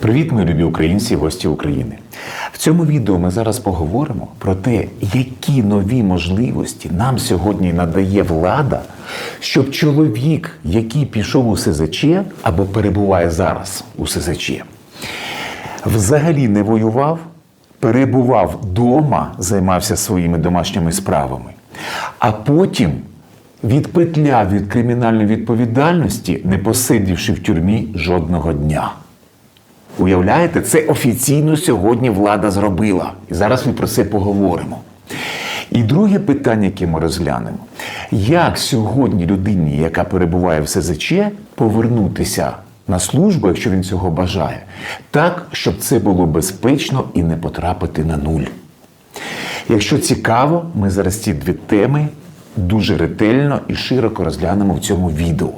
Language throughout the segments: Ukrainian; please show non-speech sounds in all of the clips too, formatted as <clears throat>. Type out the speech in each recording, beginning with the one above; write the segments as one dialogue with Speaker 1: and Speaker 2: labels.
Speaker 1: Привіт, мої любі українці гості України. В цьому відео ми зараз поговоримо про те, які нові можливості нам сьогодні надає влада, щоб чоловік, який пішов у СЗЧ або перебуває зараз у СЗЧ, взагалі не воював, перебував вдома, займався своїми домашніми справами, а потім відпетляв від кримінальної відповідальності, не посидівши в тюрмі жодного дня. Уявляєте, це офіційно сьогодні влада зробила. І зараз ми про це поговоримо. І друге питання, яке ми розглянемо: як сьогодні людині, яка перебуває в СЗЧ, повернутися на службу, якщо він цього бажає, так, щоб це було безпечно і не потрапити на нуль. Якщо цікаво, ми зараз ці дві теми дуже ретельно і широко розглянемо в цьому відео.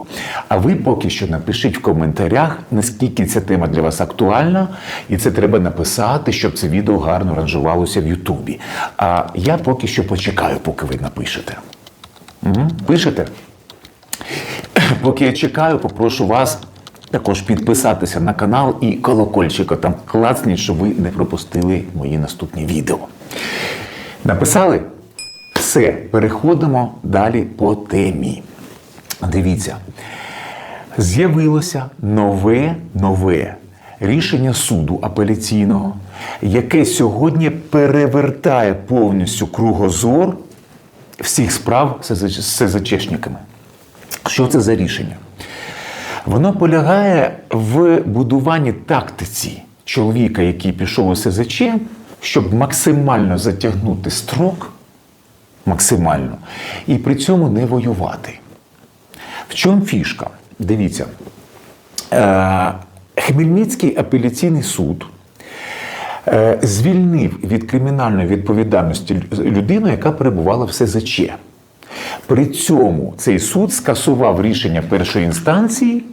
Speaker 1: А ви поки що напишіть в коментарях, наскільки ця тема для вас актуальна, і це треба написати, щоб це відео гарно ранжувалося в Ютубі. А я поки що почекаю, поки ви напишете. Угу. Пишете? <clears throat> Поки я чекаю, попрошу вас також підписатися на канал і колокольчика там клацніть, щоб ви не пропустили мої наступні відео. Написали? Все, переходимо далі по темі. Дивіться, з'явилося нове нове рішення суду апеляційного, яке сьогодні перевертає повністю кругозор всіх справ з СЗЧшниками. Що це за рішення? Воно полягає в будуванні тактиці чоловіка, який пішов у СЗЧ, щоб максимально затягнути строк, максимально, і при цьому не воювати. В чому фішка? Дивіться, е, Хмельницький апеляційний суд е, звільнив від кримінальної відповідальності людину, яка перебувала в СЗЧ. При цьому цей суд скасував рішення першої інстанції,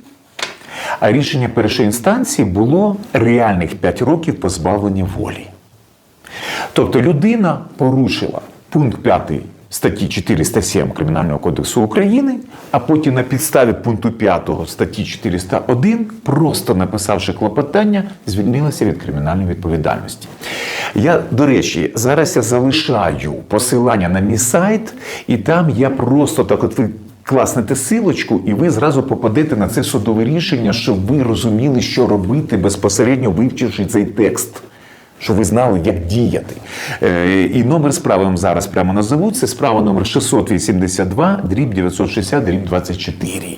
Speaker 1: а рішення першої інстанції було реальних 5 років позбавлення волі. Тобто людина порушила пункт 5 статті 407 Кримінального кодексу України, а потім на підставі пункту 5 статті 401, просто написавши клопотання, звільнилася від кримінальної відповідальності. Я, до речі, зараз я залишаю посилання на мій сайт, і там я просто так от ви класнете силочку, і ви зразу попадете на це судове рішення, щоб ви розуміли, що робити безпосередньо вивчивши цей текст. Щоб ви знали, як діяти. Е, і номер справи вам зараз прямо назову. Це справа номер 682, дріб 960, дріб 24.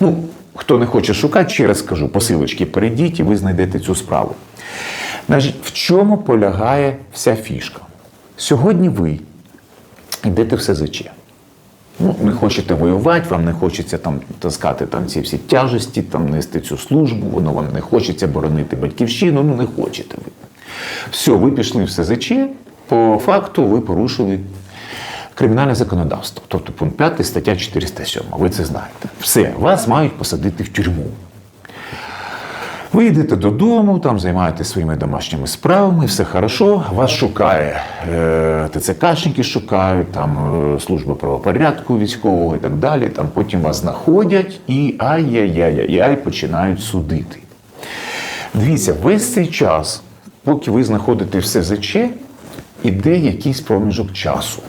Speaker 1: Ну, хто не хоче шукати, ще раз скажу, посилочки перейдіть і ви знайдете цю справу. Значить, в чому полягає вся фішка? Сьогодні ви йдете в СЗЧ. Ну, не хочете воювати, вам не хочеться там таскати там ці всі тяжесті, там нести цю службу, воно вам не хочеться боронити батьківщину, ну не хочете ви. Все, ви пішли в СЗЧ, по факту ви порушили кримінальне законодавство. Тобто пункт 5 стаття 407. Ви це знаєте. Все, вас мають посадити в тюрму. Ви йдете додому, там займаєтесь своїми домашніми справами, все хорошо. Вас шукає е, ТЦКшники, шукають, там е, служба правопорядку військового і так далі. Там потім вас знаходять і ай-яй-яй-яй починають судити. Дивіться, весь цей час, поки ви знаходите в СЗЧ, іде якийсь проміжок часу.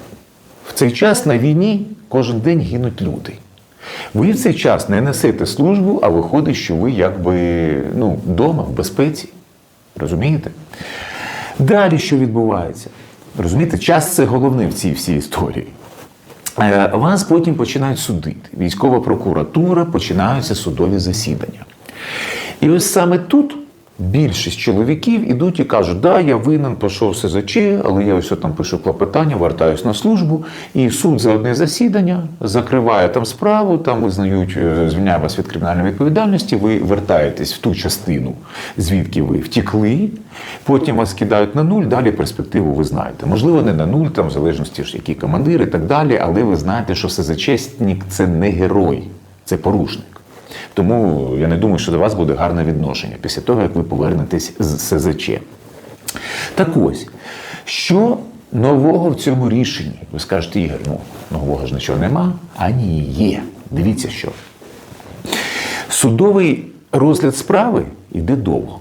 Speaker 1: В цей час на війні кожен день гинуть люди. Ви в цей час не несете службу, а виходить, що ви якби ну, вдома, в безпеці. Розумієте? Далі що відбувається? Розумієте, час це головне в цій всій історії. Е, Вас потім починають судити. Військова прокуратура, починаються судові засідання. І ось саме тут більшість чоловіків ідуть і кажуть, да, я винен, пішов в СЗЧ, але я ось там пишу клопотання, вертаюсь на службу, і суд за одне засідання закриває там справу, там визнають, е, звільняє вас від кримінальної відповідальності, ви вертаєтесь в ту частину, звідки ви втікли, потім вас кидають на нуль, далі перспективу ви знаєте. Можливо, не на нуль, там в залежності ж які командири і так далі, але ви знаєте, що СЗЧник – це не герой, це порушник. Тому я не думаю, що до вас буде гарне відношення після того, як ви повернетесь з СЗЧ. Так ось, що нового в цьому рішенні? Ви скажете, Ігор, ну нового ж нічого нема, а ні, є. Дивіться що. Судовий розгляд справи йде довго.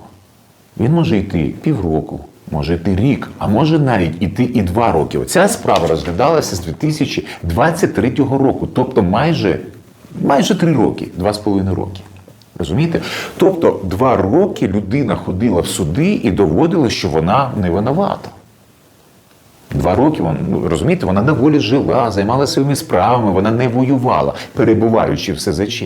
Speaker 1: Він може йти півроку, може йти рік, а може навіть іти і два роки. Оця справа розглядалася з 2023 року, тобто майже, майже три роки, два з половиною роки. Розумієте? Тобто два роки людина ходила в суди і доводила, що вона не винувата. Два роки вона, ну, розумієте, вона на волі жила, займалася своїми справами, вона не воювала, перебуваючи в СЗЧ.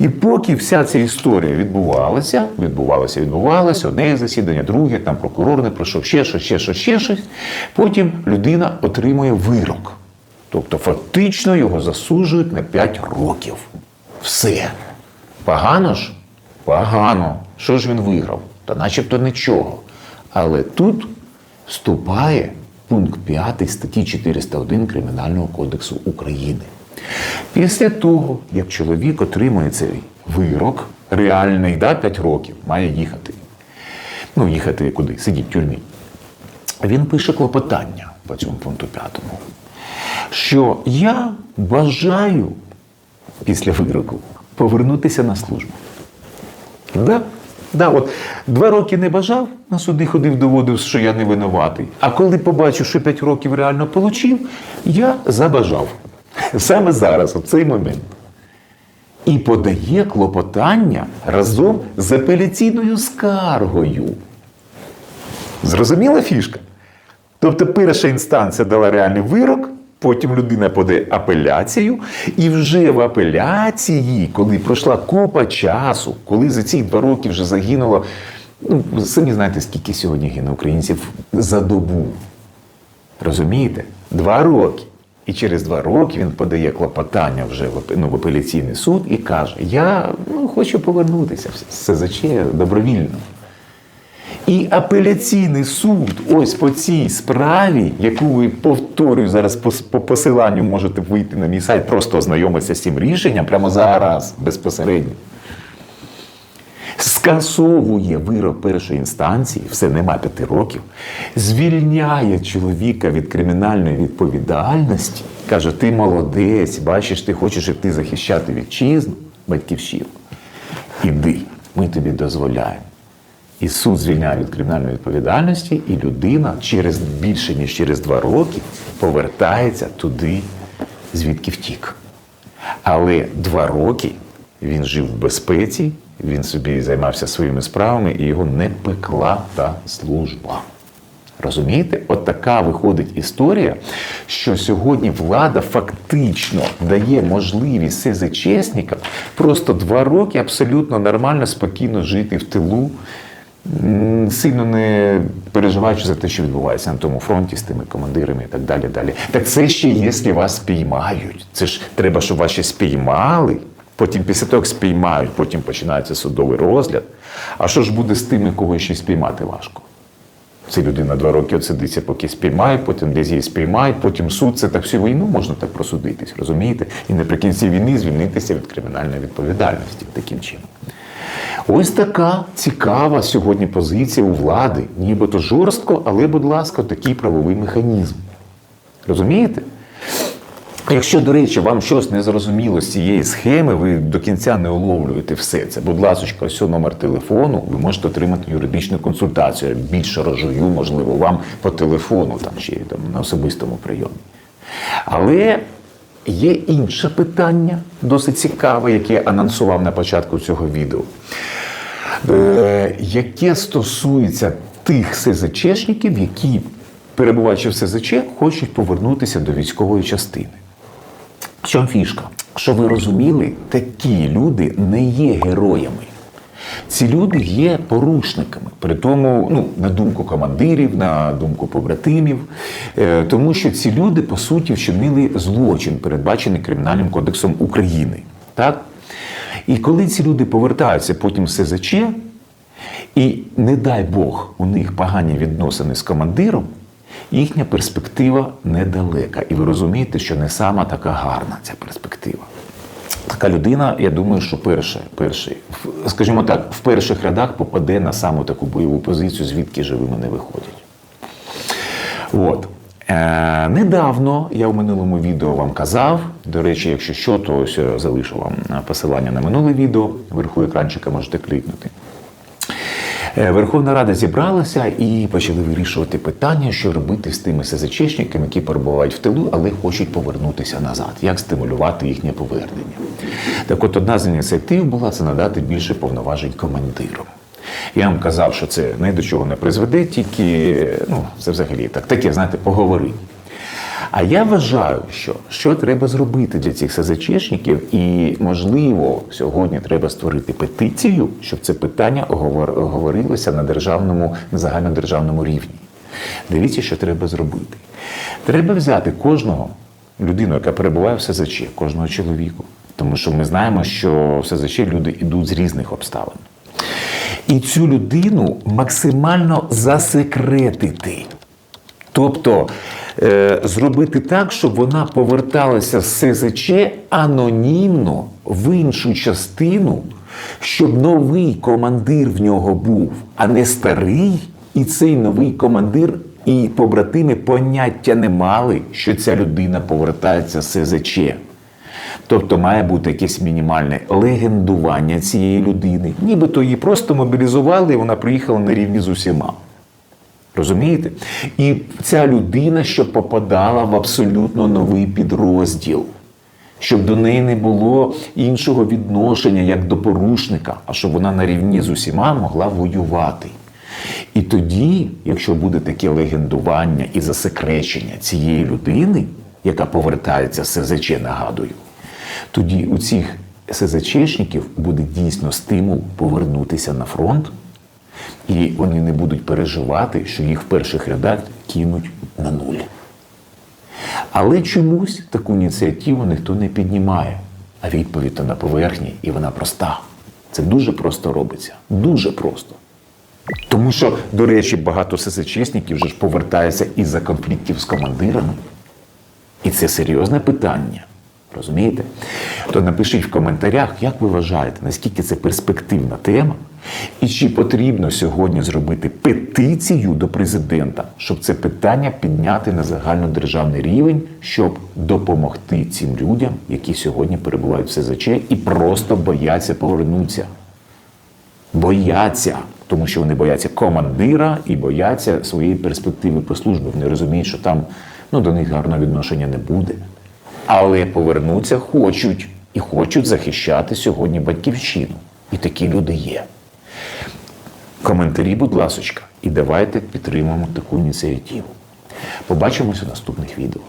Speaker 1: І поки вся ця історія відбувалася, відбувалася, відбувалася, одне засідання, друге, там прокурор не пройшов, ще щось, ще щось, ще щось. Потім людина отримує вирок. Тобто фактично його засуджують на 5 років. Все. Погано ж? Погано. Що ж він виграв? Та начебто нічого. Але тут вступає пункт 5 статті 401 Кримінального кодексу України. Після того, як чоловік отримує цей вирок, реальний, да, 5 років, має їхати. Ну, їхати куди? Сидіть в тюрмі. Він пише клопотання по цьому пункту 5, що я бажаю після вироку повернутися на службу. Да? Да, от два роки не бажав, на суди ходив, доводив, що я не винуватий. А коли побачив, що п'ять років реально отримав, я забажав. Саме зараз, у цей момент. І подає клопотання разом з апеляційною скаргою. Зрозуміла фішка? Тобто перша інстанція дала реальний вирок, потім людина подає апеляцію, і вже в апеляції, коли пройшла купа часу, коли за ці два роки вже загинуло, ну, самі знаєте, скільки сьогодні гине українців за добу. Розумієте? Два роки. І через два роки він подає клопотання вже в, ну, в апеляційний суд і каже: Я ну, хочу повернутися в СЗЧ добровільно. І апеляційний суд, ось по цій справі, яку ви повторюю зараз по, по посиланню можете вийти на мій сайт, просто ознайомитися з цим рішенням прямо зараз, безпосередньо. Скасовує вирок першої інстанції, все нема п'яти років, звільняє чоловіка від кримінальної відповідальності, каже: ти молодець, бачиш, ти хочеш іти захищати вітчизну, батьківщину. Іди, ми тобі дозволяємо. І суд звільняє від кримінальної відповідальності, і людина через більше ніж через два роки повертається туди, звідки втік. Але два роки він жив в безпеці, він собі займався своїми справами, і його не пекла та служба. Розумієте? От така виходить історія, що сьогодні влада фактично дає можливість СЗЧСникам просто два роки абсолютно нормально, спокійно жити в тилу, сильно не переживаючи за те, що відбувається на тому фронті з тими командирами і так далі. далі. Так це ще якщо вас спіймають. Це ж треба, щоб вас ще спіймали. Потім після того, як спіймають, потім починається судовий розгляд. А що ж буде з тими, кого ще спіймати важко? Це людина два роки отсидиться, поки спіймають, потім десь її спіймають, потім суд. Це так всю війну можна так просудитись, розумієте? І наприкінці війни звільнитися від кримінальної відповідальності таким чином. Ось така цікава сьогодні позиція у влади, нібито жорстко, але, будь ласка, такий правовий механізм. Розумієте? Якщо, до речі, вам щось не зрозуміло з цієї схеми, ви до кінця не уловлюєте все це. Будь ласка, ось номер телефону, ви можете отримати юридичну консультацію. Більше розжую, можливо, вам по телефону там, чи там, на особистому прийомі. Але є інше питання, досить цікаве, яке я анонсував на початку цього відео, яке стосується тих СЗЧшників, які, перебуваючи в СЗЧ, хочуть повернутися до військової частини. В чому фішка? Що ви розуміли, такі люди не є героями. Ці люди є порушниками, при тому, ну, на думку командирів, на думку побратимів, е, тому що ці люди, по суті, вчинили злочин, передбачений Кримінальним кодексом України. Так? І коли ці люди повертаються потім в СЗЧ, і не дай Бог, у них погані відносини з командиром, їхня перспектива недалека. І ви розумієте, що не сама така гарна ця перспектива. Така людина, я думаю, що перше, перший, скажімо так, в перших рядах попаде на саму таку бойову позицію, звідки живими не виходять. От. Е, недавно я в минулому відео вам казав. До речі, якщо що, то ось залишу вам посилання на минуле відео. Вверху екранчика можете клікнути. Е, Верховна Рада зібралася і почали вирішувати питання, що робити з тими СЗЧшниками, які перебувають в тилу, але хочуть повернутися назад. Як стимулювати їхнє повернення? Так от одна з ініціатив була це надати більше повноважень командирам. Я вам казав, що це ні до чого не призведе, тільки ну, це взагалі так, таке, знаєте, поговори. А я вважаю, що що треба зробити для цих СЗЧшників, і можливо сьогодні треба створити петицію, щоб це питання оговорилося на державному, на загальнодержавному рівні. Дивіться, що треба зробити. Треба взяти кожного людину, яка перебуває в СЗЧ, кожного чоловіку. Тому що ми знаємо, що в СЗЧ люди йдуть з різних обставин. І цю людину максимально засекретити. Тобто е, зробити так, щоб вона поверталася з СЗЧ анонімно в іншу частину, щоб новий командир в нього був, а не старий, і цей новий командир і побратими поняття не мали, що ця людина повертається з СЗЧ. Тобто має бути якесь мінімальне легендування цієї людини. Нібито її просто мобілізували, і вона приїхала на рівні з усіма. Розумієте? І ця людина, щоб попадала в абсолютно новий підрозділ, щоб до неї не було іншого відношення як до порушника, а щоб вона на рівні з усіма могла воювати. І тоді, якщо буде таке легендування і засекречення цієї людини, яка повертається з СЗЧ, нагадую, тоді у цих СЗЧшників буде дійсно стимул повернутися на фронт, і вони не будуть переживати, що їх в перших рядах кинуть на нуль. Але чомусь таку ініціативу ніхто не піднімає. А відповідь на поверхні, і вона проста. Це дуже просто робиться. Дуже просто. Тому що, до речі, багато ССЧСників вже ж повертаються із-за конфліктів з командирами. І це серйозне питання. Розумієте? То напишіть в коментарях, як ви вважаєте, наскільки це перспективна тема, і чи потрібно сьогодні зробити петицію до президента, щоб це питання підняти на загальнодержавний рівень, щоб допомогти цим людям, які сьогодні перебувають в СЗЧ і просто бояться повернутися. Бояться, тому що вони бояться командира і бояться своєї перспективи по службі. Вони розуміють, що там ну, до них гарного відношення не буде. Але повернуться хочуть і хочуть захищати сьогодні батьківщину. І такі люди є. Коментарі, будь ласочка, і давайте підтримаємо таку ініціативу. Побачимося в наступних відео.